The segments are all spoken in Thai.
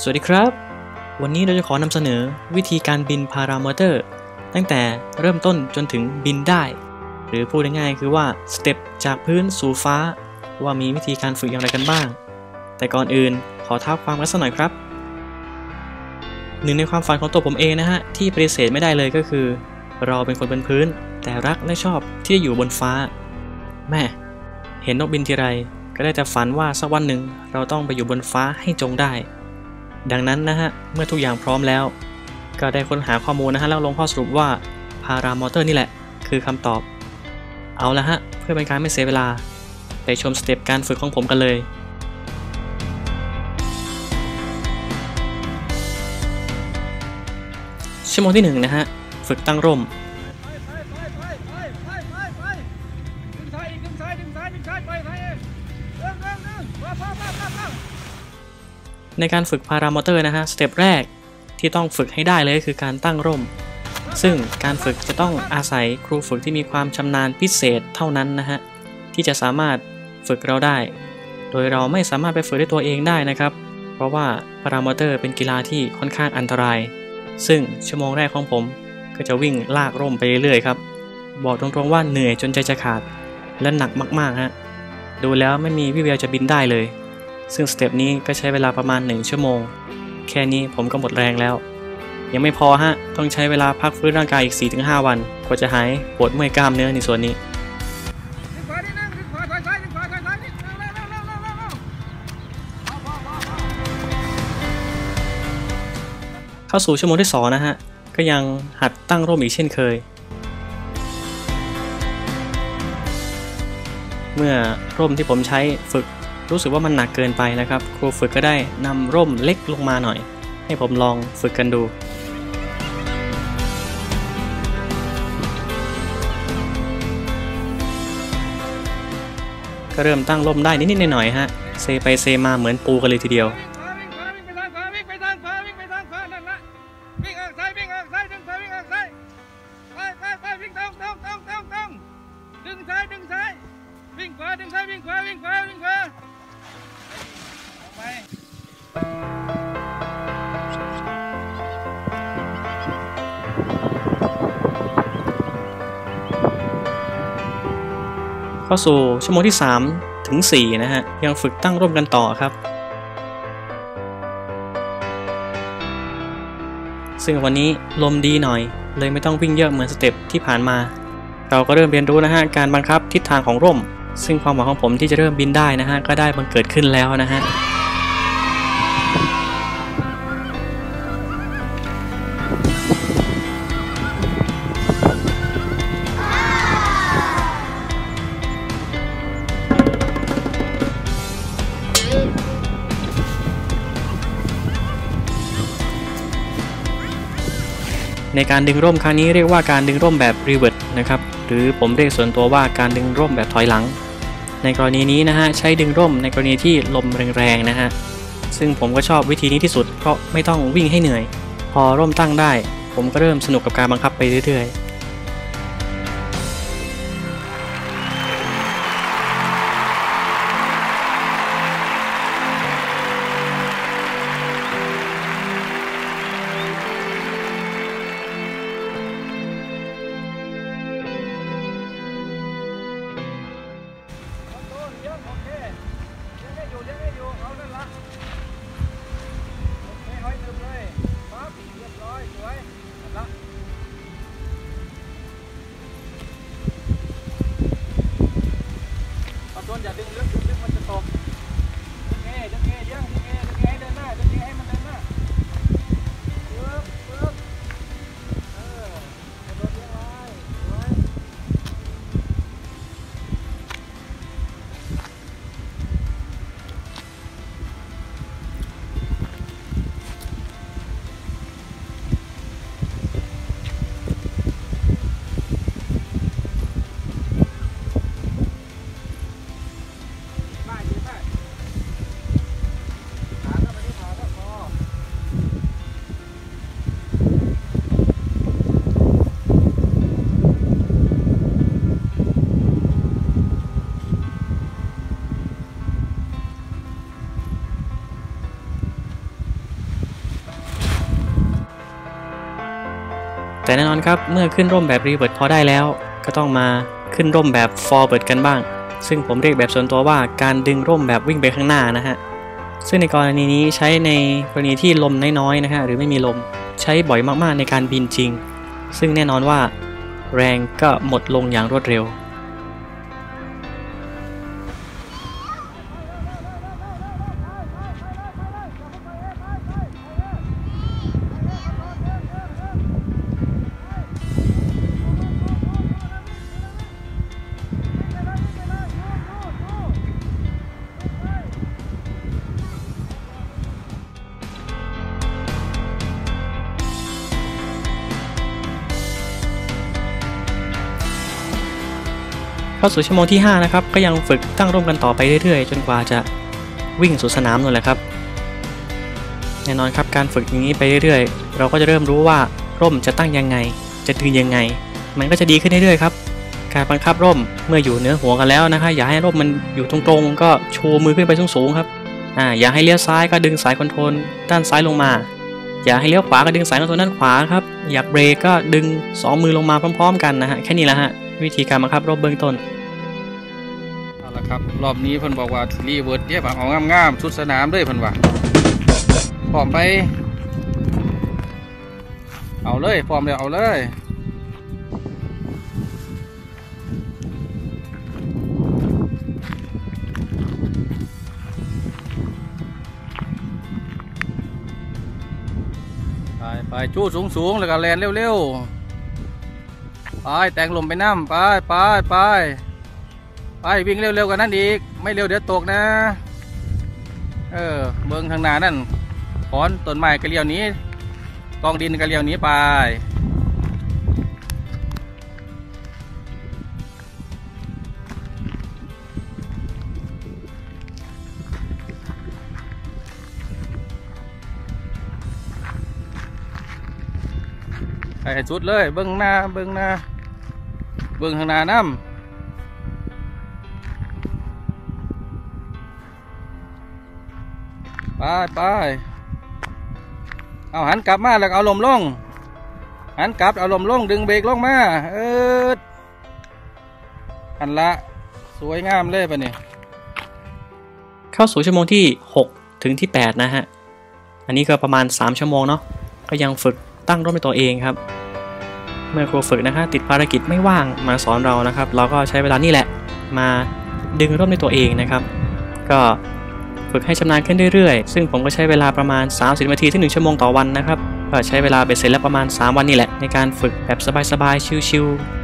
สวัสดีครับ วันนี้เราจะขอนำเสนอวิธีการบินพารามอเตอร์ ตั้งแต่เริ่มต้นจนถึงบินได้ หรือพูดง่ายๆคือว่าสเต็ปจากพื้นสู่ฟ้า ว่ามีวิธีการฝึกอย่างไรกันบ้าง แต่ก่อนอื่นขอท้าความกันสักหน่อยครับ หนึ่งในความฝันของตัวผมเองนะฮะ ที่ปฏิเสธไม่ได้เลยก็คือ เราเป็นคนบนพื้น แต่รักและชอบที่จะอยู่บนฟ้า แม่ เห็นนกบินทีไรก็ได้แต่ฝันว่าสักวันหนึ่งเราต้องไปอยู่บนฟ้าให้จงได้ ดังนั้นนะฮะ เมื่อทุกอย่างพร้อมแล้ว ก็ได้ค้นหาข้อมูลนะฮะแล้วลงข้อสรุปว่าพารามอเตอร์นี่แหละ คือคำตอบ เอาละฮะ เพื่อเป็นการไม่เสียเวลา ไปชมสเต็ปการฝึกของผมกันเลยชั่วโมงที่1นะฮะ ฝึกตั้งร่ม ในการฝึกพารามอเตอร์นะฮะสเต็ปแรกที่ต้องฝึกให้ได้เลยก็คือการตั้งร่ม ซึ่งการฝึกจะต้องอาศัยครูฝึกที่มีความชำนาญพิเศษเท่านั้นนะฮะที่จะสามารถฝึกเราได้ โดยเราไม่สามารถไปฝึกด้วยตัวเองได้นะครับ เพราะว่าพารามอเตอร์เป็นกีฬาที่ค่อนข้างอันตราย ซึ่งชั่วโมงแรกของผม ก็จะวิ่งลากร่มไปเรื่อยๆครับบอกตรงๆว่าเหนื่อยจนใจจะขาด และหนักมากๆฮะดูแล้วไม่มีวิแววจะบินได้เลย ซึ่งสเต็ปนี้ก็ใช้เวลาประมาณ 1 ชั่วโมง แค่นี้ผมก็หมดแรงแล้ว ยังไม่พอฮะ ต้องใช้เวลาพักฟื้นร่างกายอีก 4-5 วันกว่าจะหายปวดเมื่อยกล้ามเนื้อในส่วนนี้เร็วเร็วเร็วเร็วเร็วเร็วเร็วว้าวว้าวว้าวว้าวเข้าสู่ชั่วโมงที่ 2 นะฮะ ก็ยังหัดตั้งร่มอีกเช่นเคย เมื่อร่มที่ผมใช้ฝึก รู้สึกว่ามันหนักเกินไปนะครับ ครูฝึกก็ได้นำร่มเล็กลงมาหน่อย ให้ผมลองฝึกกันดูก็เริ่มตั้งร่มได้นิดๆหน่อยๆฮะ เซไปเซมาเหมือนปูกันเลยทีเดียว เข้าสู่ชั่วโมงที่ 3 ถึง 4 นะฮะ ยังฝึกตั้งร่วมกันต่อครับ ซึ่งวันนี้ลมดีหน่อย เลยไม่ต้องวิ่งเยอะเหมือนสเต็ปที่ผ่านมา เราก็เริ่มเรียนรู้นะฮะ การบังคับทิศทางของร่ม ซึ่งความหวังของผมที่จะเริ่มบินได้นะฮะ ก็ได้บังเกิดขึ้นแล้วนะฮะ ในการดึงร่มครั้งนี้เรียกว่าการดึงร่มแบบรีเวิร์ดนะครับ หรือผมเรียกส่วนตัวว่าการดึงร่มแบบถอยหลัง ในกรณีนี้นะฮะใช้ดึงร่มในกรณีที่ลมแรงๆนะฮะ ซึ่งผมก็ชอบวิธีนี้ที่สุดเพราะไม่ต้องวิ่งให้เหนื่อย พอร่มตั้งได้ ผมก็เริ่มสนุกกับการบังคับไปเรื่อยๆ แต่น่นอนครับเมื่อขึ้นร่มแบบรีเวิร์ดพอได้แล้ว ก็ต้องมาขึ้นร่มแบบฟอร์เวิร์ดกันบ้าง ซึ่งผมเรียกแบบส่วนตัวว่าการดึงร่มแบบวิ่งไปข้างหน้านะฮะซึ่งในกรณีนี้ใช้ในกรณีที่ลมน้อยๆนะฮะหรือไม่มีลมใช้บ่อยมากๆในการบินจริง ซึ่งแน่นอนว่า แรงก็หมดลงอย่างรวดเร็ว เข้าสู่ชั่วโมงที่ 5 นะครับ ก็ยังฝึกตั้งร่มกันต่อไปเรื่อยๆ จนกว่าจะวิ่งสู่สนามนั่นแหละครับ แน่นอนครับการฝึกอย่างนี้ไปเรื่อยๆ เราก็จะเริ่มรู้ว่าร่มจะตั้งยังไง จะดึงยังไง มันก็จะดีขึ้นเรื่อยๆครับ การบังคับร่มเมื่ออยู่เหนือหัวกันแล้วนะคะ อย่าให้ร่มมันอยู่ตรงๆ ก็ชูมือขึ้นไปสูงๆครับ อ่า อย่าให้เลี้ยวซ้ายก็ดึงสายคอนโทรลด้านซ้ายลงมา อย่าให้เลี้ยวขวาก็ดึงสายคอนโทรลด้านขวาครับ อยากเบรกก็ดึงสองมือลงมาพร้อม ๆ กันนะฮะ แค่นี้แหละฮะวิธีการบังคับร่มเบื้องต้น เอาละครับ รอบนี้เพิ่นบอกว่ารีเวิร์ดเย็บเอางามๆชุดสนามด้วยเพิ่นว่าพร้อมไป เอาเลยพร้อมแล้วเอาเลยไปไปจู้สูงสูงๆแล้วก็แลนเร็วๆ ไปแต่งลมไปน้ำไปไปไป ไปวิ่งเร็วๆกันนั่นอีก ไม่เร็วเดี๋ยวตกนะ เออเบิ้งทางหน้านั่นขอนต้นไม้กระเลียวนี้กองดินกระเลียวนี้ไปไปให้สุดเลยเบิ้งหน้าเบิ้งหน้าเบิ้งข้างหน้าน้ำ ไปไปเอาหันกลับมาแล้วเอาลมลง หันกลับเอาลมลงดึงเบรกลงมาเออหันละสวยงามเลยปะเนี่ยเข้าสู่ชั่วโมงที่ 6 ถึงที่ 8 นะฮะ อันนี้ก็ประมาณ 3 ชั่วโมงเนาะก็ยังฝึกตั้งร่มเป็นตัวเองครับ เมื่อครูฝึกนะฮะติดภารกิจไม่ว่างมาสอนเรานะครับ เราก็ใช้เวลานี่แหละ มาดึงร่มในตัวเองนะครับ ก็ ฝึกให้ชำนาญขึ้นเรื่อยๆ ซึ่งผมก็ใช้เวลาประมาณ 30 นาทีถึง1ชั่วโมงต่อวันนะครับก็ใช้เวลาเบ็ดเสร็จแล้วประมาณ 3 วันนี่แหละในการฝึกแบบสบายๆ ชิลๆ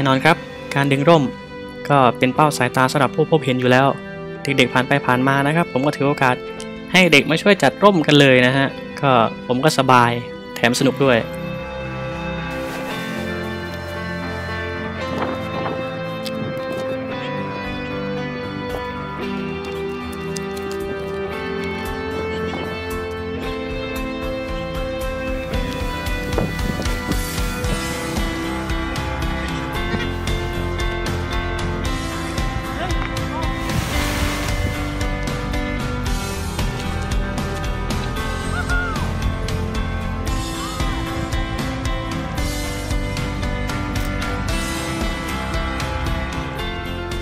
น่นอนครับ การดึงร่มก็เป็นเป้าสายตาสำหรับผู้พบเห็นอยู่แล้ว เด็กๆผ่านไปผ่านมานะครับ ผมก็ถือโอกาสให้เด็กมาช่วยจัดร่มกันเลยนะฮะก็ผมก็สบายแถมสนุกด้วย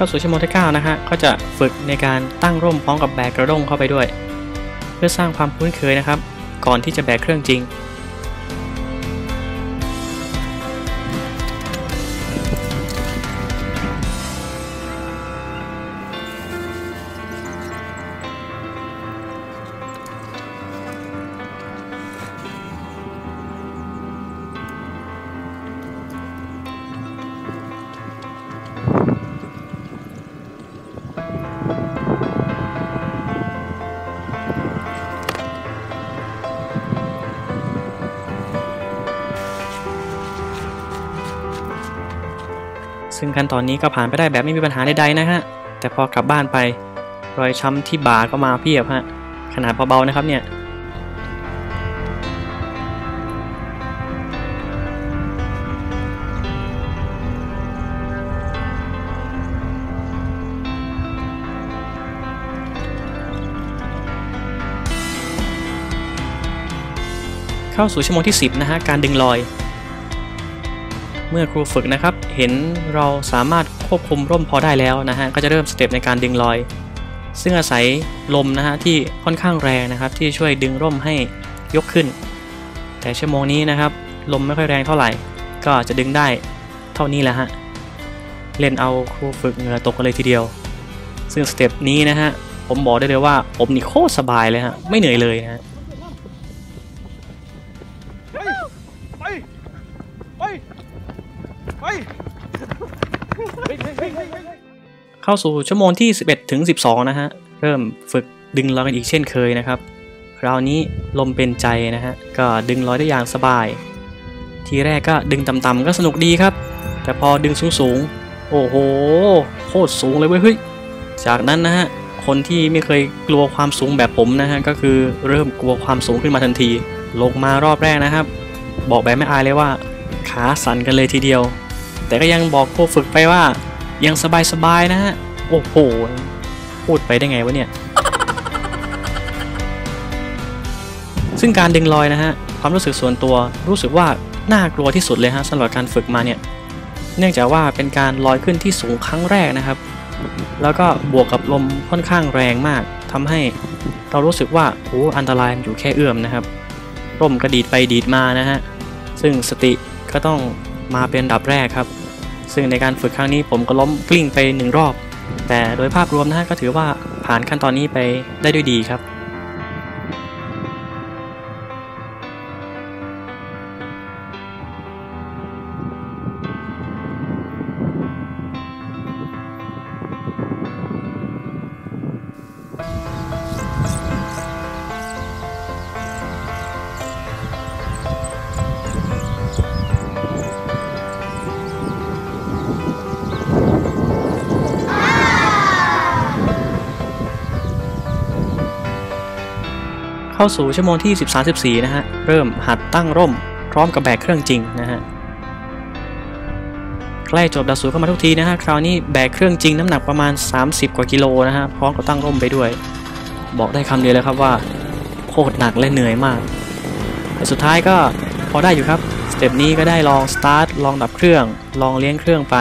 เข้าสู่ชั่วโมงที่9นะฮะก็จะฝึกในการตั้งร่มพร้อมกับแบกกระด้งเข้าไปด้วย เพื่อสร้างความคุ้นเคยนะครับ ก่อนที่จะแบกเครื่องจริง ซึ่งขั้นตอนนี้ก็ผ่านไปได้แบบไม่มีปัญหาใดๆนะฮะ แต่พอกลับบ้านไป รอยช้ำที่บ่าก็มาเพียบฮะ ขนาดเบาๆนะครับเนี่ย เข้าสู่ชั่วโมงที่ 10 นะฮะ การดึงลอย เมื่อครูฝึกนะครับ เห็นเราสามารถควบคุมร่มพอได้แล้วนะฮะ ก็จะเริ่มสเต็ปในการดึงลอย ซึ่งอาศัยลมนะฮะที่ค่อนข้างแรงนะครับ ที่ช่วยดึงร่มให้ยกขึ้น แต่ชั่วโมงนี้นะครับ ลมไม่ค่อยแรงเท่าไหร่ ก็จะดึงได้เท่านี้แหละฮะ เล่นเอาครูฝึกเหงื่อตกกันเลยทีเดียว ซึ่งสเต็ปนี้นะฮะ ผมบอกได้เลยว่าผมนี่โคตรสบายเลยฮะ ไม่เหนื่อยเลยนะฮะ เข้าสู่ชั่วโมงที่ 11 ถึง 12 นะฮะ เริ่มฝึกดึงลอยกันอีกเช่นเคยนะครับ คราวนี้ลมเป็นใจนะฮะ ก็ดึงลอยได้อย่างสบาย ทีแรกก็ดึงต่ำๆก็สนุกดีครับ แต่พอดึงสูงๆ โอ้โห โคตรสูงเลยเว้ยเฮ้ย จากนั้นนะฮะ คนที่ไม่เคยกลัวความสูงแบบผมนะฮะ ก็คือเริ่มกลัวความสูงขึ้นมาทันที ลงมารอบแรกนะครับ บอกแบบไม่อายเลยว่าขาสั่นกันเลยทีเดียว แต่ก็ยังบอกผู้ฝึกไปว่า ยังสบายๆนะฮะ โอ้โห พูดไปได้ไงวะเนี่ย ซึ่งการดึงลอยนะฮะ ความรู้สึกส่วนตัวรู้สึกว่าน่ากลัวที่สุดเลยฮะสำหรับการฝึกมาเนี่ย เนื่องจากว่าเป็นการลอยขึ้นที่สูงครั้งแรกนะครับ แล้วก็บวกกับลมค่อนข้างแรงมากทำให้เรารู้สึกว่าโอ้อันตรายอยู่แค่เอื้อมนะครับ ร่มกระดีดไปดีดมานะฮะ ซึ่งสติก็ต้องมาเป็นดับแรกครับ ซึ่งในการฝึกครั้งนี้ผมก็ล้มกลิ้งไปหนึ่งรอบ แต่โดยภาพรวมนะฮะก็ถือว่าผ่านขั้นตอนนี้ไปได้ด้วยดีครับ เข้าสู่ชั่วโมงที่ 13-14 นะฮะ เริ่มหัดตั้งร่ม พร้อมกับแบกเครื่องจริงนะฮะ ใกล้จบดัสูเข้ามาทุกทีนะฮะ คราวนี้แบกเครื่องจริงน้ำหนักประมาณ 30 กว่ากิโลนะฮะ พร้อมกับตั้งร่มไปด้วย บอกได้คำเดียวเลยครับว่าโคตรหนักและเหนื่อยมากแต่สุดท้ายก็พอได้อยู่ครับสเต็ปนี้ก็ได้ลองสตาร์ทลองดับเครื่อง ลองเลี้ยงเครื่องไป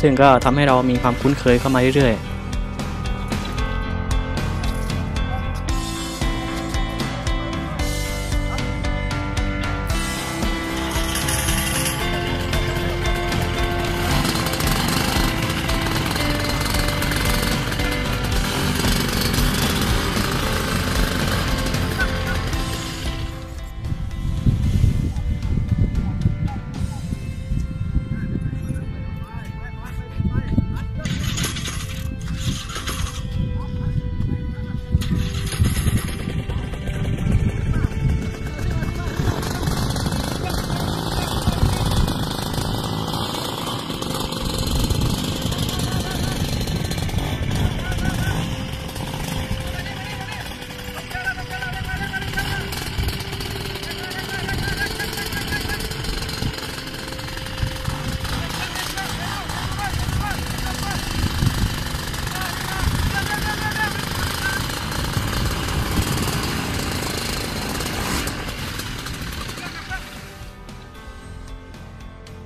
ซึ่งก็ทำให้เรามีความคุ้นเคยเข้ามาเรื่อยๆ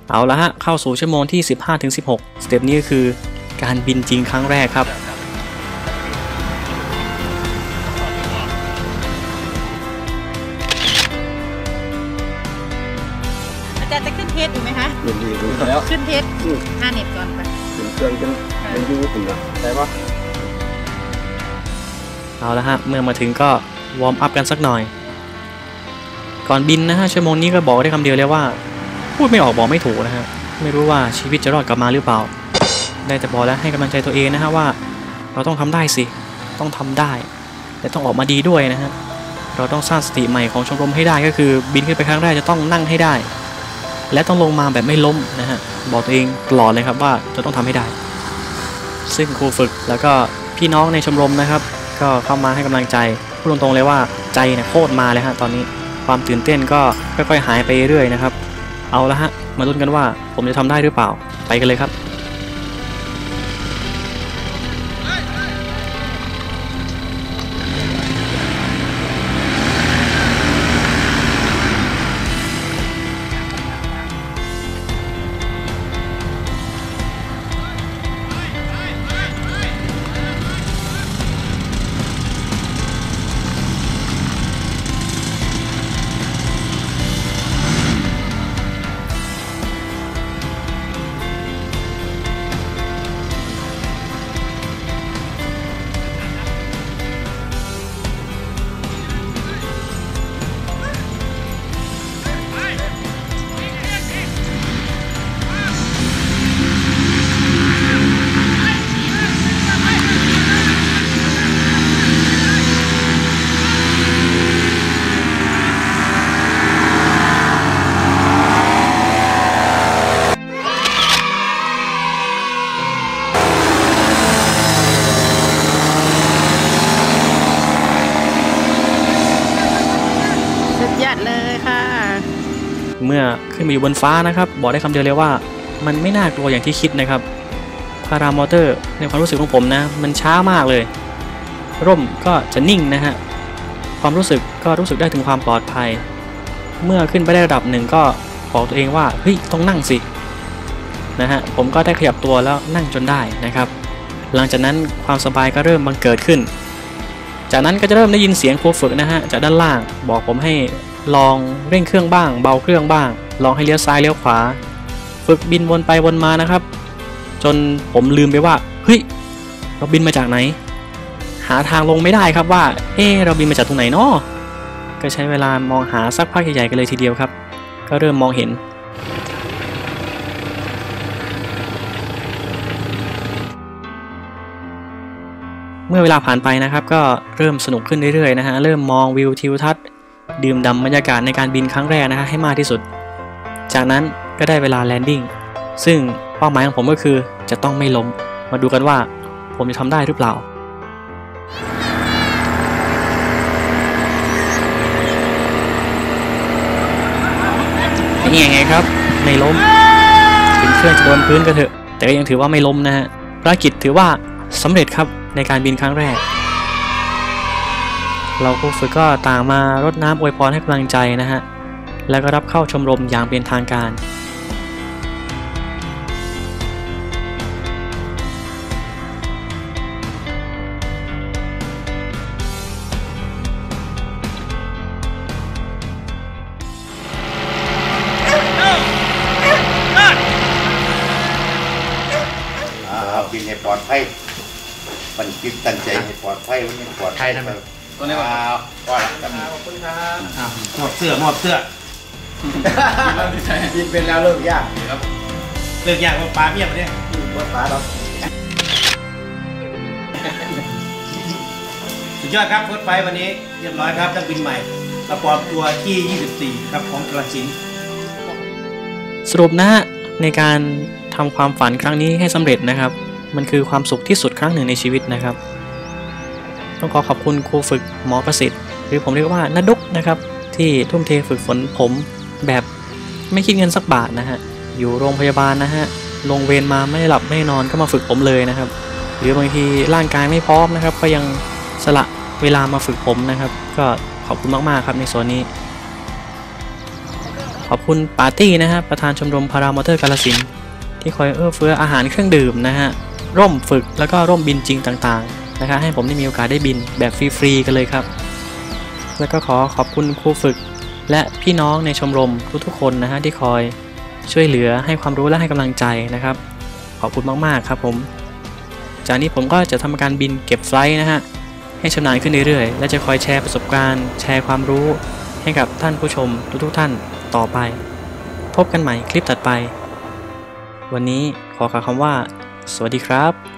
เอาละฮะ เข้าสู่ชั่วโมงที่ 15-16 สเต็ปนี้ก็คือการบินจริงครั้งแรกครับ อาจารย์จะขึ้นเทสอยู่ไหมคะยินดีดูแล้วขึ้นเทสห้าเน็ตก่อนไปถึงเครื่องจนเป็นยูถึงนะได้ปะเอาละฮะ เมื่อมาถึงก็วอร์มอัพกันสักหน่อย ก่อนบินนะฮะชั่วโมงนี้ก็บอกได้คำเดียวเลยว่า พูดไม่ออกบอกไม่ถูกนะฮะไม่รู้ว่าชีวิตจะรอดกลับมาหรือเปล่า ได้แต่บอกแล้วให้กำลังใจตัวเองนะฮะว่า เราต้องทำได้สิต้องทำได้แต่ต้องออกมาดีด้วยนะฮะเราต้องสร้างสติใหม่ของชมรมให้ได้ก็คือ บินขึ้นไปครั้งแรกจะต้องนั่งให้ได้ และต้องลงมาแบบไม่ล้มนะฮะบอกตัวเองตลอดเลยครับว่าจะต้องทำให้ได้ ซึ่งครูฝึกแล้วก็พี่น้องในชมรมนะครับ ก็เข้ามาให้กำลังใจพูดตรงๆเลยว่าใจเนี่ยโคตรมาเลยฮะตอนนี้ความตื่นเต้นก็ค่อยๆหายไปเรื่อยนะครับ เอาละฮะ มาลุ้นกันว่าผมจะทำได้หรือเปล่า ไปกันเลยครับ อยู่บนฟ้านะครับ บอกได้คำเดียวเลยว่า มันไม่น่ากลัวอย่างที่คิดนะครับพารามอเตอร์ในความรู้สึกของผมนะ มันช้ามากเลย ร่มก็จะนิ่งนะฮะความรู้สึกก็รู้สึกได้ถึงความปลอดภัย เมื่อขึ้นไปได้ระดับหนึ่งก็บอกตัวเองว่าเฮ้ยต้องนั่งสินะฮะผมก็ได้ขยับตัวแล้วนั่งจนได้นะครับ หลังจากนั้นความสบายก็เริ่มบังเกิดขึ้น จากนั้นก็จะเริ่มได้ยินเสียงครูฝึกนะฮะจากด้านล่างบอกผมให้ลองเร่งเครื่องบ้าง เบาเครื่องบ้าง ลองให้เลี้ยวซ้ายเลี้ยวขวา ฝึกบินวนไปวนมานะครับ จนผมลืมไปว่าเฮ้ยเราบินมาจากไหน หาทางลงไม่ได้ครับว่า เออเราบินมาจากตรงไหนเนาะก็ใช้เวลามองหาสักพักใหญ่ๆกันเลยทีเดียวครับ ก็เริ่มมองเห็น เมื่อเวลาผ่านไปนะครับก็เริ่มสนุกขึ้นเรื่อยๆนะฮะเริ่มมองวิวทิวทัศน์ดื่มด่ำบรรยากาศในการบินครั้งแรกนะฮะให้มากที่สุด จากนั้นก็ได้เวลาแลนดิ้งซึ่งเป้าหมายของผมก็คือจะต้องไม่ล้ม มาดูกันว่าผมจะทำได้หรือเปล่าเป็นยังไงครับ ไม่ล้ม ถึงเครื่องจะโดนพื้นก็เถอะ แต่ก็ยังถือว่าไม่ล้มนะฮะภารกิจถือว่าสำเร็จครับในการบินครั้งแรก เราครูฝึกก็ต่างมารดน้ำอวยพรให้กำลังใจนะฮะ แล้วก็รับเข้าชมรมอย่างเป็นทางการอ่าบินให้ปลอดภัยมันคิดตั้งใจให้ปลอดภัยวันนี้ปลอดภัยใครทำไม ตัวนี้ว่าว่าจำหมดเสื้อหมดเสื้อ บินเป็นแล้วเลิกยากเลิกยากว่าปลาเมียมาเนี่ยว่าฟ้าเราสุดยอดครับโค้ดไฟวันนี้เรียบร้อยครับนักบินใหม่กระปอมตัวที่ 24 ครับของกระสินธุ์สรุปนะฮะในการทำความฝันครั้งนี้ให้สำเร็จนะครับ มันคือความสุขที่สุดครั้งหนึ่งในชีวิตนะครับ ต้องขอขอบคุณครูฝึกหมอประสิทธิ์ หรือผมเรียกว่านาดุกนะครับ ที่ทุ่มเทฝึกฝนผม แบบไม่คิดเงินสักบาทนะฮะ อยู่โรงพยาบาลนะฮะ ลงเวรมาไม่หลับไม่นอนก็มาฝึกผมเลยนะครับ หรือบางทีร่างกายไม่พร้อมนะครับ ก็ยังสละเวลามาฝึกผมนะครับ ก็ขอบคุณมากๆครับในส่วนนี้ ขอบคุณปาร์ตี้นะฮะประธานชมรมพารามอเตอร์กาลสินที่คอยเอื้อเฟื้ออาหารเครื่องดื่มนะฮะร่มฝึกแล้วก็ร่มบินจริงต่างๆนะครับให้ผมได้มีโอกาสได้บินแบบฟรีๆกันเลยครับ แล้วก็ขอขอบคุณครูฝึก และพี่น้องในชมรมทุกๆคนนะฮะที่คอยช่วยเหลือให้ความรู้และให้กำลังใจนะครับ ขอบคุณมากๆครับผม จากนี้ผมก็จะทำการบินเก็บไฟล์นะฮะให้ชำนาญขึ้นเรื่อยๆ และจะคอยแชร์ประสบการณ์ แชร์ความรู้ให้กับท่านผู้ชมทุกๆท่านต่อไป พบกันใหม่คลิปตัดไป วันนี้ขอกล่าวคำว่า สวัสดีครับ